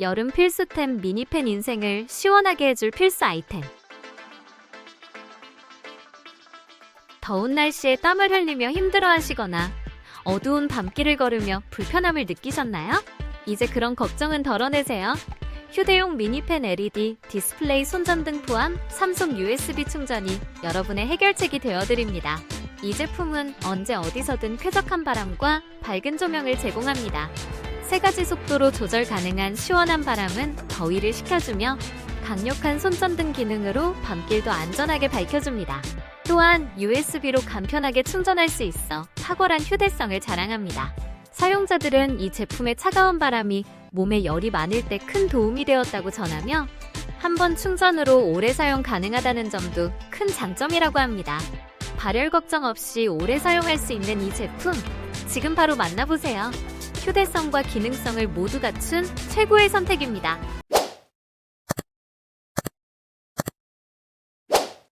여름 필수템 미니팬 인생을 시원하게 해줄 필수 아이템. 더운 날씨에 땀을 흘리며 힘들어 하시거나 어두운 밤길을 걸으며 불편함을 느끼셨나요? 이제 그런 걱정은 덜어내세요. 휴대용 미니팬 LED, 디스플레이 손전등 포함 삼성 USB 충전이 여러분의 해결책이 되어드립니다. 이 제품은 언제 어디서든 쾌적한 바람과 밝은 조명을 제공합니다. 세 가지 속도로 조절 가능한 시원한 바람은 더위를 식혀주며 강력한 손전등 기능으로 밤길도 안전하게 밝혀줍니다. 또한 USB로 간편하게 충전할 수 있어 탁월한 휴대성을 자랑합니다. 사용자들은 이 제품의 차가운 바람이 몸에 열이 많을 때 큰 도움이 되었다고 전하며 한 번 충전으로 오래 사용 가능하다는 점도 큰 장점이라고 합니다. 발열 걱정 없이 오래 사용할 수 있는 이 제품 지금 바로 만나보세요. 휴대성과 기능성을 모두 갖춘 최고의 선택입니다.